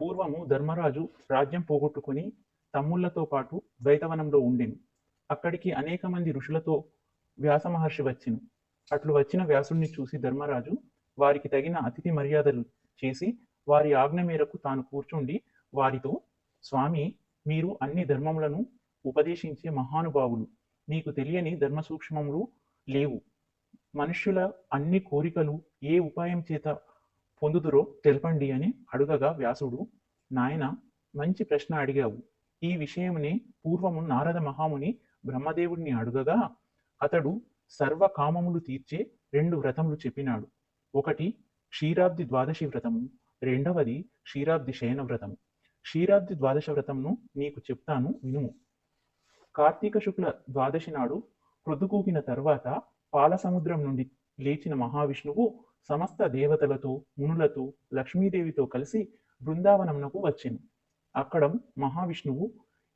పూర్వము ధర్మరాజు రాజ్యం పోగొట్టుకుని తమ్ముళ్ళతో పాటు ద్వైతవనంలో ఉండెను. అక్కడికి అనేక మంది ఋషులతో వ్యాస మహర్షి వచ్చిను. అట్లు వచ్చిన వ్యాసుణ్ణి చూసి ధర్మరాజు వారికి తగిన అతిథి మర్యాదలు చేసి వారి ఆజ్ఞ మేరకు తాను కూర్చుండి వారితో స్వామి మీరు అన్ని ధర్మములను ఉపదేశించే మహానుభావులు. మీకు తెలియని ధర్మ సూక్ష్మములు లేవు. మనుష్యుల అన్ని కోరికలు ఏ ఉపాయం చేత పొందుదురో తెలపండి అని అడుగగా వ్యాసుడు నాయన మంచి ప్రశ్న అడిగావు. ఈ విషయమునే పూర్వము నారద మహాముని బ్రహ్మదేవుడిని అడుగగా అతడు సర్వ కామములు తీర్చే రెండు వ్రతములు చెప్పినాడు. ఒకటి క్షీరాబ్ది ద్వాదశి వ్రతము రెండవది క్షీరాబ్ది శయన వ్రతము. క్షీరాబ్ది ద్వాదశ వ్రతమును నీకు చెప్తాను వినుము కార్తీక శుక్ల ద్వాదశి నాడు ప్రొద్దుకూకిన తర్వాత పాల సముద్రం నుండి లేచిన మహావిష్ణువు సమస్త దేవతలతో మునులతో లక్ష్మీదేవితో కలిసి బృందావనమునకు వచ్చింది. అక్కడ మహావిష్ణువు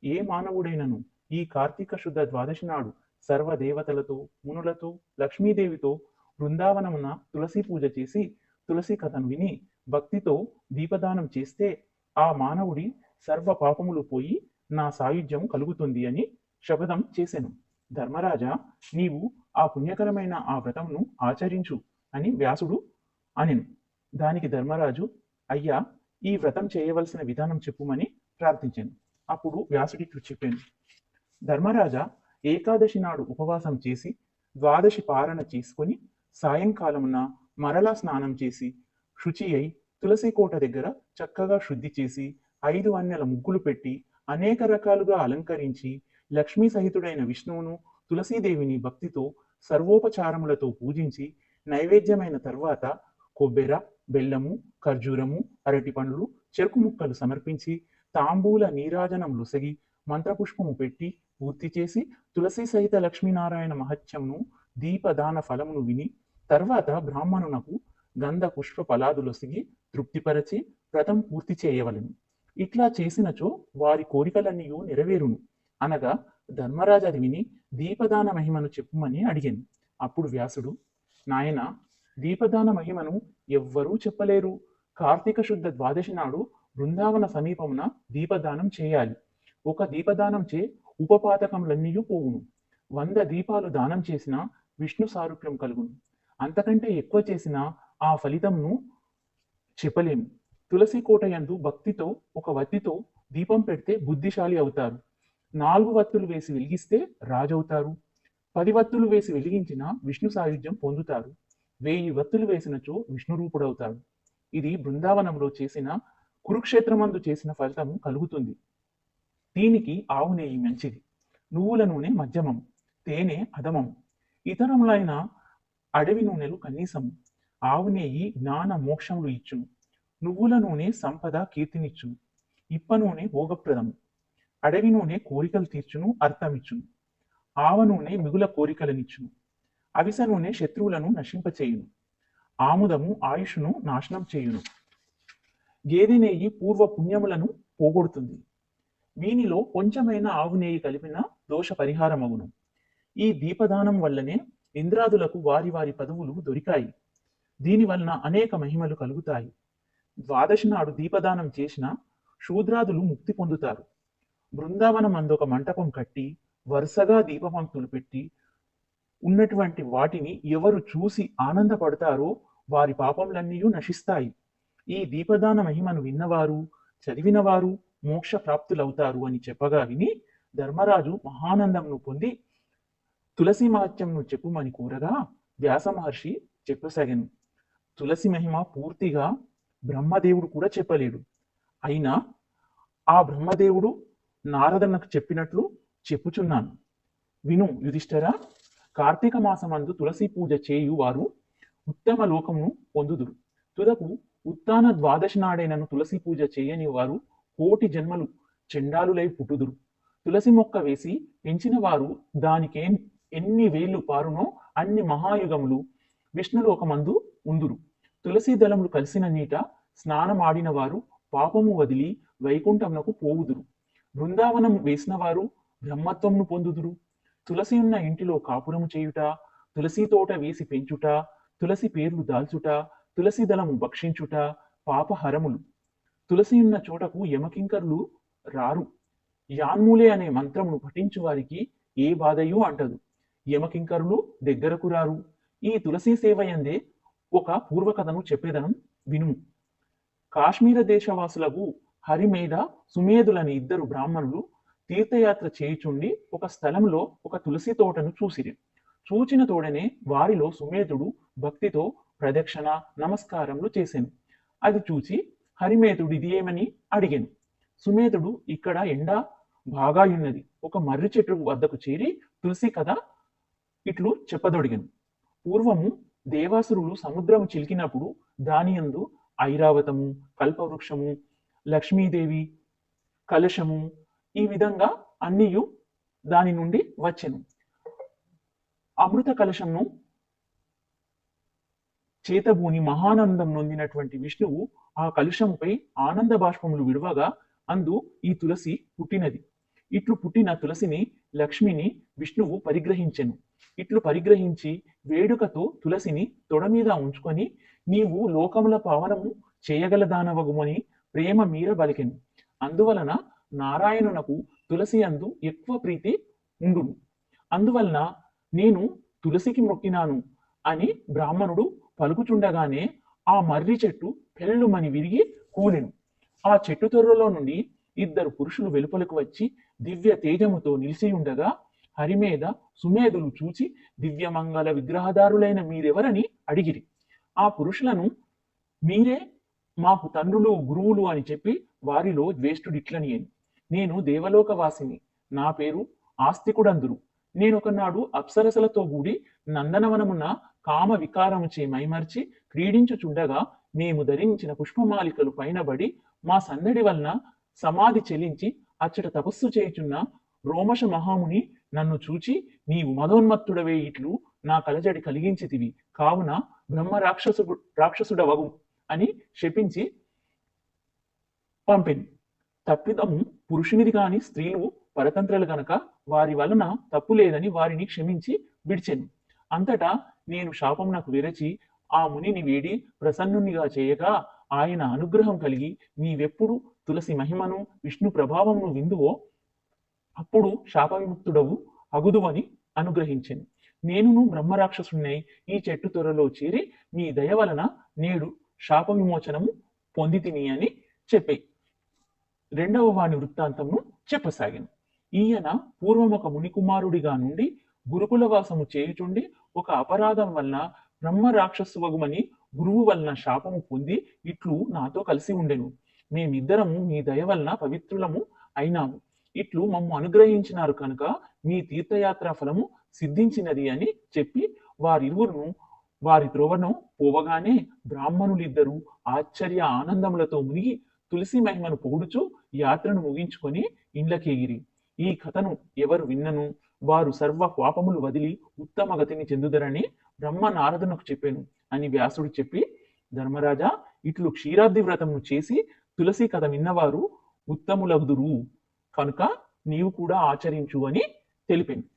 ఏ మానవుడైనను ఈ కార్తీక శుద్ధ ద్వాదశి నాడు సర్వ దేవతలతో మునులతో లక్ష్మీదేవితో బృందావనమున తులసి పూజ చేసి తులసి కథను విని భక్తితో దీపదానం చేస్తే ఆ మానవుడి సర్వ పాపములు పోయి నా సాయుధ్యం కలుగుతుంది అని శపథం చేసెను. ధర్మరాజా నీవు ఆ పుణ్యకరమైన ఆ వ్రతమును ఆచరించు. అని వ్యాసుడు అనెను. దానికి ధర్మరాజు అయ్యా ఈ వ్రతం చేయవలసిన విధానం చెప్పుమని ప్రార్థించాను. అప్పుడు వ్యాసుడిట్లు చెప్పాను. ధర్మరాజా ఏకాదశి నాడు ఉపవాసం చేసి ద్వాదశి పారణ చేసుకొని సాయంకాలమున మరలా స్నానం చేసి శుచి అయి తులసి కోట దగ్గర చక్కగా శుద్ధి చేసి ఐదు అన్నెల ముగ్గులు పెట్టి అనేక రకాలుగా అలంకరించి లక్ష్మీ సహితుడైన విష్ణువును తులసీదేవిని భక్తితో సర్వోపచారములతో పూజించి నైవేద్యమైన తర్వాత కొబ్బెర బెల్లము ఖర్జూరము అరటి పండ్లు చెరుకు ముక్కలు సమర్పించి తాంబూల నీరాజనం లొసగి మంత్రపుష్పము పెట్టి పూర్తి చేసి తులసి సహిత లక్ష్మీనారాయణ మహత్యంను దీపదాన ఫలమును విని తర్వాత బ్రాహ్మణునకు గంధ పుష్ప ఫలాదులొసిగి తృప్తిపరచి వ్రతం పూర్తి చేయవలెను. ఇట్లా చేసినచో వారి కోరికలన్నీ నెరవేరును. అనగా ధర్మరాజు అది విని దీపదాన మహిమను చెప్పుమని అడిగాను. అప్పుడు వ్యాసుడు నాయన దీపదాన మహిమను ఎవ్వరూ చెప్పలేరు. కార్తీక శుద్ధ ద్వాదశి నాడు బృందావన సమీపమున దీపదానం చేయాలి. ఒక దీపదానం చే ఉపపాతకములన్నీ పోవును. వంద దీపాలు దానం చేసిన విష్ణు సారూప్యం కలుగును. అంతకంటే ఎక్కువ చేసిన ఆ ఫలితంను చెప్పలేము. తులసి కోట యందు భక్తితో ఒక వత్తితో దీపం పెడితే బుద్ధిశాలి అవుతారు. నాలుగు వత్తులు వేసి వెలిగిస్తే రాజవుతారు. పది వత్తులు వేసి వెలిగించిన విష్ణు సాయుధ్యం పొందుతారు వెయ్యి వత్తులు వేసినచో విష్ణు రూపుడవుతాడు. ఇది బృందావనంలో చేసిన కురుక్షేత్రమందు చేసిన ఫలితము కలుగుతుంది. దీనికి ఆవు నెయ్యి మంచిది. నువ్వుల నూనె మధ్యమం తేనె అధమం. ఇతరములైన అడవి నూనెలు కనీసం ఆవు నెయ్యి జ్ఞాన మోక్షములు ఇచ్చును నువ్వుల నూనె సంపద కీర్తినిచ్చును ఇప్ప నూనె భోగప్రదము. అడవి నూనె కోరికలు తీర్చును అర్థమిచ్చును. ఆవ నూనె మిగుల కోరికలనిచ్చును. అవిస నూనె శత్రువులను నశింపచేయును. ఆముదము ఆయుషును నాశనం చేయును. గేదె నెయ్యి పూర్వ పుణ్యములను పోగొడుతుంది. వీనిలో కొంచెమైన ఆవు నెయ్యి కలిపిన దోష పరిహారమగును. ఈ దీపదానం వల్లనే ఇంద్రాదులకు వారి వారి పదవులు దొరికాయి. దీని వలన అనేక మహిమలు కలుగుతాయి. ద్వాదశి నాడు దీపదానం చేసిన శూద్రాదులు ముక్తి పొందుతారు. బృందావనం అందొక మంటపం కట్టి వరుసగా దీపపంక్తులు పెట్టి ఉన్నటువంటి వాటిని ఎవరు చూసి ఆనందపడతారో వారి పాపములన్నీ నశిస్తాయి. ఈ దీపదాన మహిమను విన్నవారు చదివినవారు మోక్ష ప్రాప్తులవుతారు అని చెప్పగా విని ధర్మరాజు మహానందంను పొంది తులసి మహత్యంను చెప్పుమని కోరగా వ్యాస మహర్షి చెప్పసాగాను. తులసి మహిమ పూర్తిగా బ్రహ్మదేవుడు కూడా చెప్పలేడు. అయినా ఆ బ్రహ్మదేవుడు నారదన్నకు చెప్పినట్లు చెప్పుచున్నాను. విను యుధిష్ఠరా కార్తీక మాసమందు తులసి పూజ చేయు వారు ఉత్తమ లోకమును పొందుదురు. తుదకు ఉత్తాన ద్వాదశి నాడైనను తులసి పూజ చేయని వారు కోటి జన్మలు చెండాలులై పుట్టుదురు. తులసి మొక్క వేసి పెంచిన వారు దానికేం ఎన్ని వేళ్ళు పారునో అన్ని మహాయుగములు విష్ణులోకమందు ఉందురు. తులసి దళములు కలిసిన నీట స్నానమాడిన వారు పాపము వదిలి వైకుంఠమునకు పోవుదురు. బృందావనం వేసిన వారు బ్రహ్మత్వమును పొందుదురు. తులసి ఉన్న ఇంటిలో కాపురము చేయుట తులసి తోట వేసి పెంచుట తులసి పేర్లు దాల్చుట తులసి దళము భక్షించుట పాపహరములు. తులసి ఉన్న చోటకు యమకింకరులు రారు. యాన్మూలే అనే మంత్రమును పఠించు వారికి ఏ బాధయు అంటదు. యమకింకరులు దగ్గరకు రారు. ఈ తులసి సేవయందే ఒక పూర్వకథను చెప్పేదనం వినుము. కాశ్మీర దేశవాసులకు హరిమేధ సుమేధులని ఇద్దరు బ్రాహ్మణులు తీర్థయాత్ర చేయుచుండి ఒక స్థలంలో ఒక తులసి తోటను చూసిరి. చూచిన తోడనే వారిలో సుమేధుడు భక్తితో ప్రదక్షిణ నమస్కారములు చేశాను అది చూసి హరిమేధుడు ఇది ఏమని అడిగాను. సుమేధుడు ఇక్కడ ఎండ బాగా ఉన్నది ఒక మర్రి చెట్టు వద్దకు చేరి తులసి కథ ఇట్లు చెప్పదొడిగాను. పూర్వము దేవాసురులు సముద్రము చిలికినప్పుడు దాని యందు ఐరావతము కల్పవృక్షము లక్ష్మీదేవి కలశము ఈ విధంగా అన్నియు దాని నుండి వచ్చెను. అమృత కలశంను చేతబూని మహానందం నొందినటువంటి విష్ణువు ఆ కలుషంపై ఆనంద బాష్పములు విడువగా అందు ఈ తులసి పుట్టినది. ఇట్లు పుట్టిన తులసిని లక్ష్మిని విష్ణువు పరిగ్రహించెను. ఇట్లు పరిగ్రహించి వేడుకతో తులసిని తొడ మీద ఉంచుకొని నీవు లోకముల పావనము చేయగల దానవగుమని ప్రేమ మీర బలికెను. అందువలన నారాయణునకు తులసి అందు ఎక్కువ ప్రీతి ఉండును. అందువలన నేను తులసికి మొక్కినాను అని బ్రాహ్మణుడు పలుకుచుండగానే ఆ మర్రి చెట్టు పెళ్ళుమని విరిగి కూలెను. ఆ చెట్టు తొర్రలో నుండి ఇద్దరు పురుషులు వెలుపలకు వచ్చి దివ్య తేజముతో నిలిచి ఉండగా హరిమేధ సుమేధులు చూచి దివ్యమంగళ విగ్రహదారులైన మీరెవరని అడిగిరి. ఆ పురుషులను మీరే మాకు తండ్రులు గురువులు అని చెప్పి వారిలో జ్యేష్ఠుడిట్లని నేను దేవలోకవాసిని. నా పేరు ఆస్తికుడందురు. నేనొకనాడు అప్సరసలతో కూడి నందనవనమున కామ వికారముచే మైమర్చి క్రీడించుచుండగా మేము ధరించిన పుష్పమాలికలు పైనబడి మా సందడి వలన సమాధి చెలించి అచ్చట తపస్సు చేయుచున్న రోమశ మహాముని నన్ను చూచి నీవు మదోన్మత్తుడవే ఇట్లు నా కలజడి కలిగించితివి. కావున బ్రహ్మ రాక్షసుడు రాక్షసుడవగు అని శపించి పంపింది తప్పిదము పురుషునిది కాని స్త్రీలు పరతంత్రలు గనక వారి వలన తప్పు లేదని వారిని క్షమించి విడిచెను. అంతటా నేను శాపం నాకు విరచి ఆ మునిని వేడి ప్రసన్నునిగా చేయగా ఆయన అనుగ్రహం కలిగి నీవెప్పుడు తులసి మహిమను విష్ణు ప్రభావమును విందువో అప్పుడు శాప విముక్తుడవు అగుదువని అనుగ్రహించెను. నేనును బ్రహ్మరాక్షసునై ఈ చెట్టు త్వరలో చేరి మీ దయ వలన నేడు శాప విమోచనము పొందితిని అని చెప్పి. రెండవ వాని వృత్తాంతమును చెప్పసాగాను. ఈయన పూర్వం ఒక మునికుమారుడిగా నుండి గురుకుల వాసము చేయుచుండి ఒక అపరాధం వలన బ్రహ్మ రాక్షసు వగుమని గురువు వలన శాపము పొంది ఇట్లు నాతో కలిసి ఉండెను. మేమిద్దరము మీ దయ వలన పవిత్రులము అయినాము. ఇట్లు మమ్ము అనుగ్రహించినారు కనుక మీ తీర్థయాత్ర ఫలము సిద్ధించినది అని చెప్పి వారిరువురును వారి త్రోవను పోవగానే బ్రాహ్మణులిద్దరూ ఆశ్చర్య ఆనందములతో మునిగి తులసి మహిమను పొగుడుచు యాత్రను ముగించుకొని ఇండ్లకేగిరి. ఈ కథను ఎవరు విన్నను? వారు సర్వ పాపములు వదిలి ఉత్తమ గతిని చెందుదరని బ్రహ్మ నారదునకు చెప్పాను అని వ్యాసుడు చెప్పి ధర్మరాజా ఇట్లు క్షీరాద్రి వ్రతమును చేసి తులసి కథ విన్నవారు ఉత్తములగుదురు. కనుక నీవు కూడా ఆచరించు అని తెలిపింది